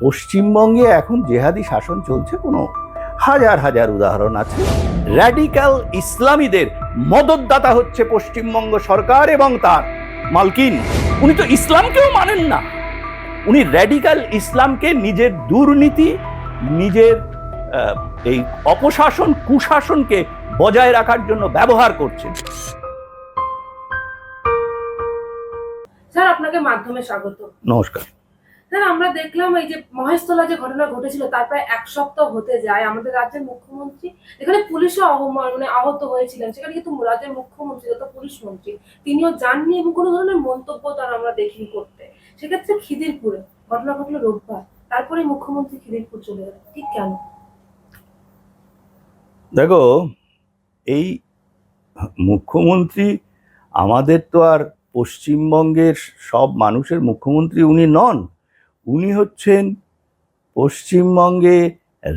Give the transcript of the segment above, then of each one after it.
পশ্চিমবঙ্গে এখন জেহাদি শাসন চলছে কোনো হাজার হাজার উদাহরণ আছে। র্যাডিক্যাল ইসলামীদের মদতদাতা হচ্ছে পশ্চিমবঙ্গ সরকার এবং তার মালকিন। উনি তো ইসলামকেও মানেন না। উনি র্যাডিক্যাল ইসলামকে নিজের দুর্নীতি নিজের এই অপশাসন কুশাসনকে বজায় রাখার জন্য ব্যবহার করছেন। স্যার আপনাকে মাধ্যমে স্বাগত। নমস্কার। স্যার আমরা দেখলাম এই যে মহেশতলা যে ঘটনা ঘটেছিল, তার প্রায় এক সপ্তাহ হতে যায়। আমাদের রাজ্যের মুখ্যমন্ত্রী, এখানে পুলিশও আহ- মানে আহত হয়েছিলেন। সেখানে কিন্তু রাজ্যের মুখ্যমন্ত্রী, যত পুলিশ মন্ত্রী, তিনিও যাননি এবং কোনো ধরনের মন্তব্য তার আমরা দেখিনি করতে। সেক্ষেত্রে খিদিরপুরে ঘটনা ঘটলো রোববার। তারপরে মুখ্যমন্ত্রী খিদিরপুর চলে গেলেন। ঠিক কেন? দেখো, এই মুখ্যমন্ত্রী, আমাদের তো আর পশ্চিমবঙ্গের সব মানুষের মুখ্যমন্ত্রী উনি নন। উনি হচ্ছেন পশ্চিমবঙ্গে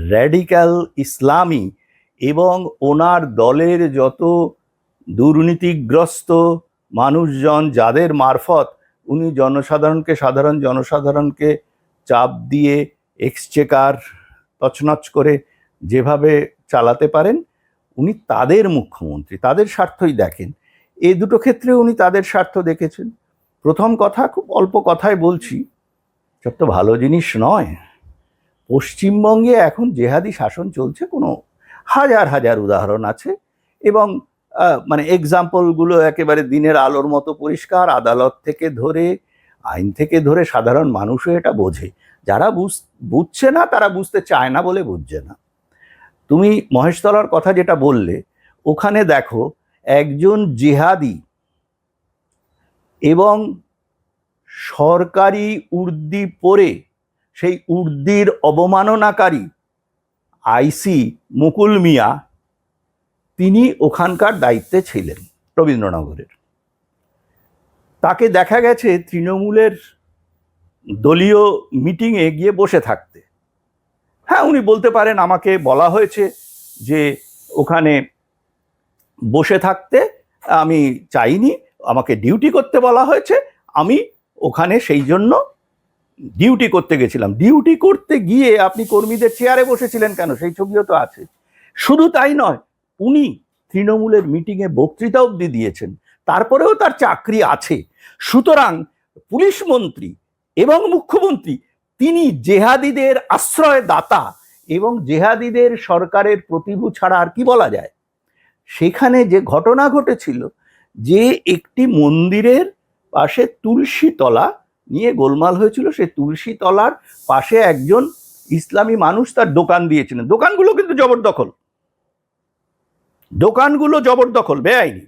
র্যাডিক্যাল ইসলামী এবং ওনার দলের যত দুর্নীতিগ্রস্ত মানুষজন যাদের মারফত উনি জনসাধারণকে, সাধারণ জনসাধারণকে চাপ দিয়ে এক্সচেকার তছনছ করে যেভাবে চালাতে পারেন, উনি তাদের মুখ্যমন্ত্রী, তাদের স্বার্থই দেখেন। এই দুটো ক্ষেত্রে উনি তাদের স্বার্থ দেখেছেন। প্রথম কথা, খুব অল্প কথায় বলছি সব তো ভালো জিনিস নয়। পশ্চিমবঙ্গে এখন জেহাদি শাসন চলছে, কোনো হাজার হাজার উদাহরণ আছে এবং মানে এক্সাম্পলগুলো একেবারে দিনের আলোর মতো পরিষ্কার, আদালত থেকে ধরে, আইন থেকে ধরে সাধারণ মানুষও এটা বোঝে। যারা বুঝ, বুঝছে না, তারা বুঝতে চায় না বলে বুঝছে না। তুমি মহেশতলার কথা যেটা বললে, ওখানে দেখো একজন জেহাদি এবং সরকারি উর্দি পরে সেই উর্দির অবমাননাকারী আইসি মুকুল মিয়া, তিনি ওখানকার দায়িত্বে ছিলেন রবীন্দ্রনগরের। তাকে দেখা গেছে তৃণমূলের দলীয় মিটিংয়ে গিয়ে বসে থাকতে। হ্যাঁ উনি বলতে পারেন, আমাকে বলা হয়েছে যে ওখানে বসে থাকতে আমি চাইনি, আমাকে ডিউটি করতে বলা হয়েছে, আমি ওখানে সেই জন্য ডিউটি করতে গেছিলাম। ডিউটি করতে গিয়ে আপনি কর্মীদের চেয়ারে বসেছিলেন কেন? সেই ছবিও তো আছে। শুধু তাই নয়, উনি তৃণমূলের মিটিংয়ে বক্তৃতা অবধি দিয়েছেন। তারপরেও তার চাকরি আছে। সুতরাং পুলিশ মন্ত্রী এবং মুখ্যমন্ত্রী, তিনি জেহাদিদের আশ্রয় দাতা এবং জেহাদিদের সরকারের প্রতিভু ছাড়া আর কি বলা যায়? সেখানে যে ঘটনা ঘটেছিল, যে একটি মন্দিরের পাশে তুলসী তলা নিয়ে গোলমাল হয়েছিল। সেই তুলসী তলার পাশে একজন ইসলামী মানুষ তার দোকান দিয়েছিলেন। দোকানগুলো কিন্তু জবরদখল। দোকানগুলো জবরদখল, বেআইনি।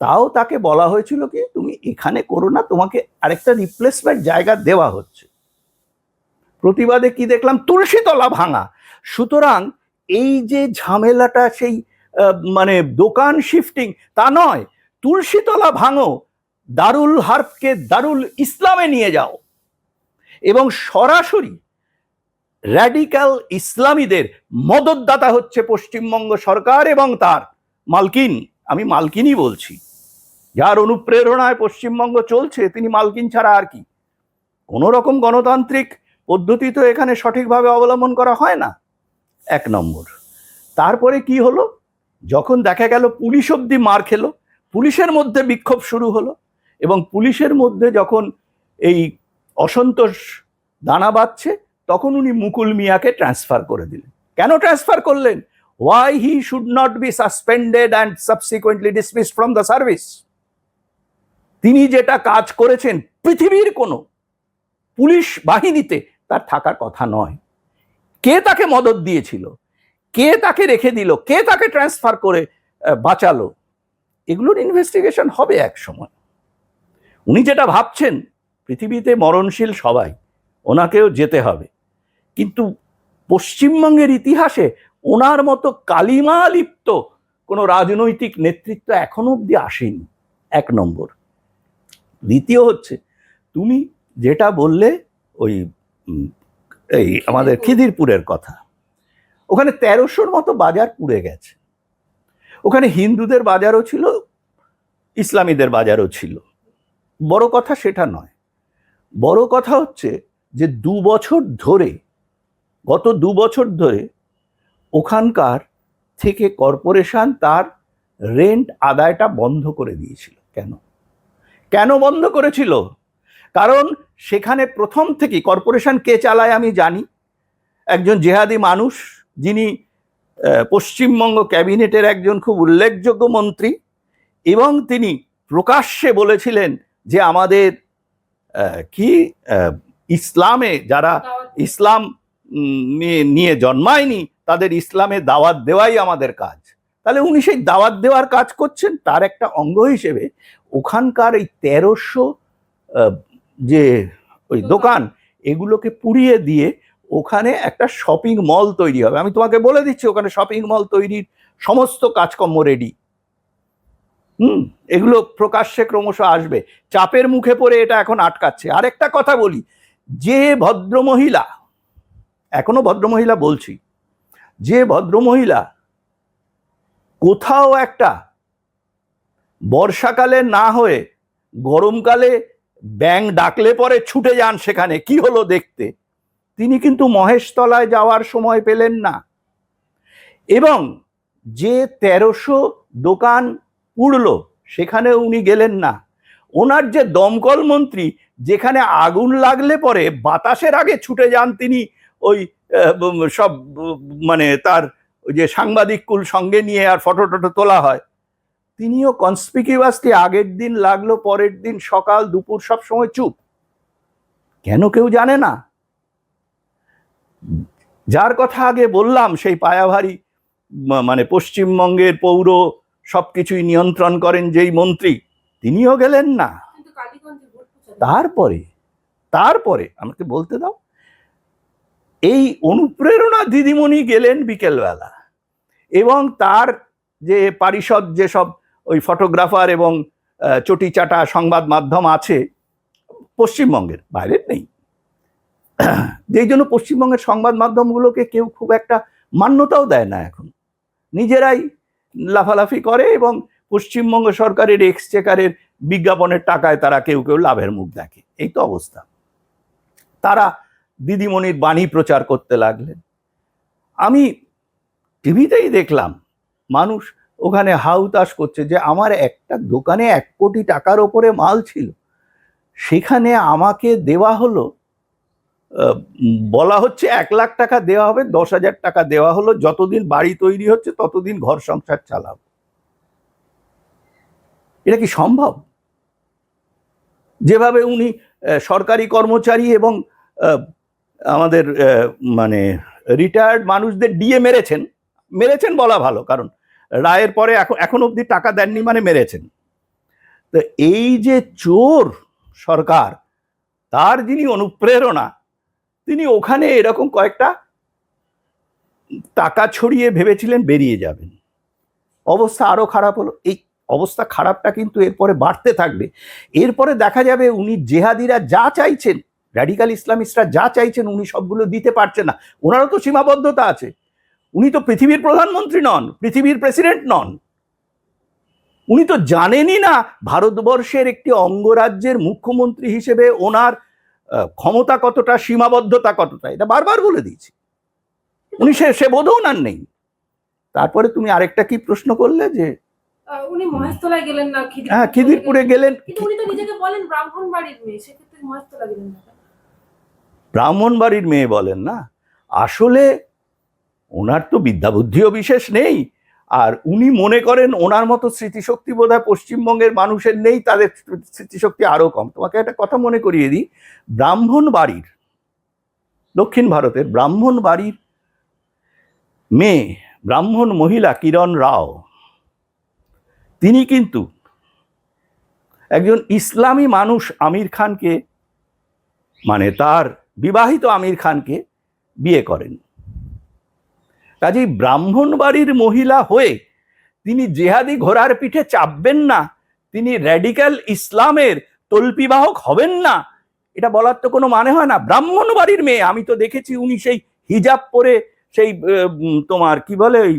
তাও তাকে বলা হয়েছিল কি, তুমি এখানে করো না, তোমাকে আরেকটা রিপ্লেসমেন্ট জায়গা দেওয়া হচ্ছে। প্রতিবাদে কি দেখলাম? তুলসীতলা ভাঙা। সুতরাং এই যে ঝামেলাটা, সেই মানে দোকান শিফটিং তা নয়। তুলসীতলা ভাঙো দারুল হার্ফকে দারুল ইসলামে নিয়ে যাও। এবং সরাসরি র্যাডিক্যাল ইসলামীদের মদতদাতা হচ্ছে পশ্চিমবঙ্গ সরকার এবং তার মালকিন। আমি মালকিনই বলছি। যার অনুপ্রেরণায় পশ্চিমবঙ্গ চলছে, তিনি মালকিন ছাড়া আর কি? কোনো রকম গণতান্ত্রিক পদ্ধতি তো এখানে সঠিকভাবে অবলম্বন করা হয় না। এক নম্বর। তারপরে কি হলো? যখন দেখা গেল পুলিশ অব্দি মার খেলো, পুলিশের মধ্যে বিক্ষোভ শুরু হলো এবং পুলিশের মধ্যে যখন এই অসন্তোষ দানা বাঁধছে, তখন উনি মুকুল মিয়াকে ট্রান্সফার করে দিলেন। কেন ট্রান্সফার করলেন? Why he should not be suspended and subsequently dismiss from the service তিনি যেটা কাজ করেছেন পৃথিবীর কোনো পুলিশ বাহিনীতে, তার থাকার কথা নয়। কে তাকে মদত দিয়েছিল? কে তাকে রেখে দিল? কে তাকে ট্রান্সফার করে বাঁচালো? এগুলোর ইনভেস্টিগেশন হবে এক সময়। উনি যেটা ভাবছেন, পৃথিবীতে মরণশীল সবাই, ওনাকেও যেতে হবে। কিন্তু পশ্চিমবঙ্গের ইতিহাসে ওনার মতো কালিমা লিপ্ত কোনো রাজনৈতিক নেতৃত্ব এখনও অবধি আসেনি, এক নম্বর। দ্বিতীয় হচ্ছে, তুমি যেটা বললে ওই এই আমাদের খিদিরপুরের কথা, ওখানে তেরোশোর মতো বাজার পুড়ে গেছে। ওখানে হিন্দুদের বাজারও ছিল, ইসলামীদের বাজারও ছিল। বড় কথা সেটা নয়। বড় কথা হচ্ছে যে দু বছর ধরে, গত দু বছর ধরে ওখানকার থেকে কর্পোরেশন তার রেন্ট আদায়টা বন্ধ করে দিয়েছিল। কেন? কেন বন্ধ করেছিল? কারণ সেখানে প্রথম থেকে কর্পোরেশন কে চালায় আমি জানি। একজন জেহাদি মানুষ যিনি পশ্চিমবঙ্গ ক্যাবিনেটের একজন খুব উল্লেখযোগ্য মন্ত্রী এবং তিনি প্রকাশ্যে বলেছিলেন যে আমাদের কি ইসলামে যারা ইসলাম নিয়ে জন্মায়নি তাদের ইসলামে দাওয়াত দেওয়াই আমাদের কাজ। তাহলে উনি সেই দাওয়াত দেওয়ার কাজ করছেন তার একটা অঙ্গ হিসেবে ওখানকার এই তেরোশো যে ওই দোকান। এগুলোকে পুড়িয়ে দিয়ে ওখানে একটা শপিং মল তৈরি হবে। আমি তোমাকে বলে দিচ্ছি ওখানে শপিং মল তৈরির সমস্ত কাজকর্ম রেডি হুম, এগুলো প্রকাশ্যে ক্রমশ আসবে। চাপের মুখে পড়ে এটা এখন আটকাচ্ছে। আরেকটা কথা বলি, যে ভদ্রমহিলা, এখনও ভদ্রমহিলা বলছি, যে ভদ্রমহিলা কোথাও একটা বর্ষাকালে না হয়ে গরমকালে ব্যাং ডাকলে পরে ছুটে যান সেখানে, কি হলো দেখতে? তিনি কিন্তু মহেশতলায় যাওয়ার সময় পেলেন না। এবং যে তেরোশো দোকান পুড়লো সেখানে উনি গেলেন না। ওনার যে দমকল মন্ত্রী, যেখানে আগুন লাগলে পরে বাতাসের আগে ছুটে যান তিনি, ওই সব মানে তার যে সাংবাদিক কুল সঙ্গে নিয়ে আর ফটো টটো তোলা হয়। তিনিও কনসপিকিউয়াসলি আগের দিন লাগল, পরের দিন সকাল, দুপুর সব সময় চুপ। কেন কেউ জানে না? যার কথা আগে বললাম, সেই পায়াভারী মানে পশ্চিমবঙ্গের পৌর সবকিছুই নিয়ন্ত্রণ করেন যেই মন্ত্রী তিনিও গেলেন না। তারপরে তারপরে আমাকে বলতে দাও এই অনুপ্রেরণা দিদিমণি গেলেন বিকেলবেলা এবং তার যে পারিষদ যেসব ওই ফটোগ্রাফার এবং চটিচাটা সংবাদ মাধ্যম আছে পশ্চিমবঙ্গের বাইরের নেই। যেই জন্য পশ্চিমবঙ্গের সংবাদ মাধ্যমগুলোকে কেউ খুব একটা মান্যতাও দেয় না এখন। নিজেরাই লাফালাফি করে এবং পশ্চিমবঙ্গ সরকারের এক্সচেকারের বিজ্ঞাপনের টাকায় তারা কেউ কেউ লাভের মুখ দেখে। এই তো অবস্থা। তারা দিদিমণির বাণী প্রচার করতে লাগলেন। আমি টিভিতেই দেখলাম, মানুষ ওখানে হাউতাস করছে যে আমার একটা দোকানে এক কোটি টাকার ওপরে মাল ছিল। সেখানে আমাকে দেওয়া হলো বলা হচ্ছে এক লাখ টাকা দেওয়া হবে, দশ হাজার টাকা দেওয়া হলো। যতদিন বাড়ি তৈরি হচ্ছে, ততদিন ঘর সংসার চালাবো এটা কি সম্ভব? যেভাবে উনি সরকারি কর্মচারী এবং আমাদের মানে রিটায়ার্ড মানুষদের ডিএ মেরেছেন। মেরেছেন বলা ভালো, কারণ রায়ের পরে এখন এখন অবধি টাকা দেননি মানে মেরেছেন। তো এই যে চোর সরকার, তার যিনি অনুপ্রেরণা তিনি ওখানে এরকম কয়েকটা টাকা ছড়িয়ে ভেবেছিলেন বেরিয়ে যাবেন। অবস্থা আরও খারাপ হলো। এই অবস্থা খারাপটা কিন্তু এরপরে বাড়তে থাকবে। এরপরে দেখা যাবে উনি জেহাদিরা যা চাইছেন র্যাডিক্যাল ইসলামিস্টরা যা চাইছেন উনি সবগুলো দিতে পারছেন না। ওনারও তো সীমাবদ্ধতা আছে। উনি তো পৃথিবীর প্রধানমন্ত্রী নন, পৃথিবীর প্রেসিডেন্ট নন। উনি তো জানেনই না, ভারতবর্ষের একটি অঙ্গরাজ্যের মুখ্যমন্ত্রী হিসেবে ওনার ক্ষমতা কতটা সীমাবদ্ধতা কতটা এটা বারবার বলে দিয়েছি। উনি সে সে বোধও ওনার নেই। তারপরে তুমি আরেকটা কি প্রশ্ন করলে যে উনি মহেশতলায় গেলেন না হ্যাঁ খিদিরপুরে গেলেন। কিন্তু উনি তো নিজেকে বলেন ব্রাহ্মণ বাড়ির মেয়ে সেক্ষেত্রে মহেশতলা গেলেন না কেন? ব্রাহ্মণবাড়ির মেয়ে বলেন না। আসলে ওনার তো বিদ্যা বুদ্ধিও বিশেষ নেই। আর উনি মনে করেন ওনার মতো স্মৃতিশক্তি বোধহয় পশ্চিমবঙ্গের মানুষের নেই, তাদের স্মৃতিশক্তি আরও কম। তোমাকে একটা কথা মনে করিয়ে দিই, ব্রাহ্মণ বাড়ির, দক্ষিণ ভারতের ব্রাহ্মণ বাড়ির মেয়ে, ব্রাহ্মণ মহিলা কিরণ রাও, তিনি কিন্তু একজন ইসলামী মানুষ আমির খানকে মানে তার বিবাহিত আমির খানকে বিয়ে করেন। কাজেই ব্রাহ্মণ বাড়ির মহিলা হয়ে তিনি জেহাদি ঘোড়ার পিঠে চাপবেন না, তিনি র্যাডিক্যাল ইসলামের তল্পিবাহক হবেন না। এটা বলার তো কোনো মানে হয় না। ব্রাহ্মণ বাড়ির মেয়ে, আমি তো দেখেছি উনি সেই হিজাব পরে সেই তোমার কি বলে ওই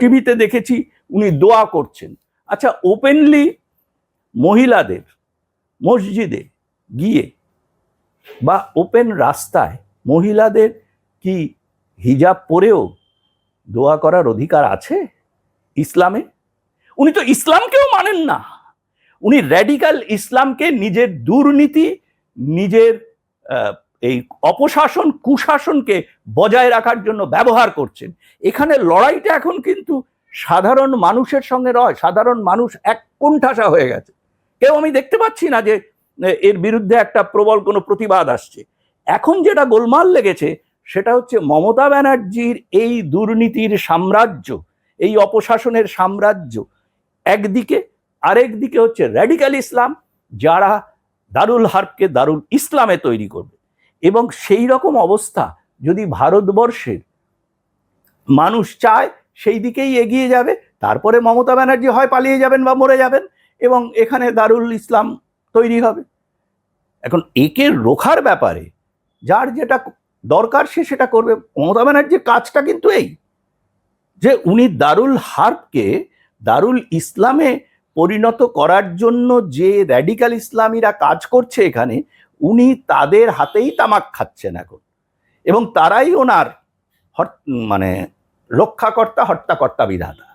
টিভিতে দেখেছি উনি দোয়া করছেন। আচ্ছা ওপেনলি মহিলাদের, মসজিদে গিয়ে বা ওপেন রাস্তায় মহিলাদের কি হিজাব পরেও দোয়া করার অধিকার আছে ইসলামে? উনি তো ইসলামকেও মানেন না। উনি র্যাডিক্যাল ইসলামকে নিজের দুর্নীতি, নিজের এই অপশাসন, কুশাসনকে বজায় রাখার জন্য ব্যবহার করছেন। এখানে লড়াইটা এখন কিন্তু সাধারণ মানুষের সঙ্গে নয়, সাধারণ মানুষ এক কোণঠাসা হয়ে গেছে। কেউ আমি দেখতে পাচ্ছি না যে এর বিরুদ্ধে একটা প্রবল কোনো প্রতিবাদ আসছে। এখন যেটা গোলমাল লেগেছে সেটা হচ্ছে মমতা ব্যানার্জির এই দুর্নীতির সাম্রাজ্য, এই অপশাসনের সাম্রাজ্য। একদিকে, আরেক দিকে হচ্ছে র্যাডিক্যাল ইসলাম, যারা দারুল হার্বকে দারুল ইসলামে তৈরি করবে। এবং সেই রকম অবস্থা যদি ভারতবর্ষের মানুষ চায়, সেই দিকেই এগিয়ে যাবে। তারপরে মমতা ব্যানার্জি হয় পালিয়ে যাবেন বা মরে যাবেন, এবং এখানে দারুল ইসলাম তৈরি হবে। এখন একে রোখার ব্যাপারে, যার যেটা দরকার সে সেটা করবে। মমতা ব্যানার্জির কাজটা কিন্তু এই, যে উনি দারুল হার্বকে দারুল ইসলামে পরিণত করার জন্য যে র্যাডিক্যাল ইসলামীরা কাজ করছে এখানে, উনি তাদের হাতেই তামাক খাচ্ছেন এখন। এবং তারাই ওনার মানে রক্ষাকর্তা, হত্যাকর্তা বিধাতা।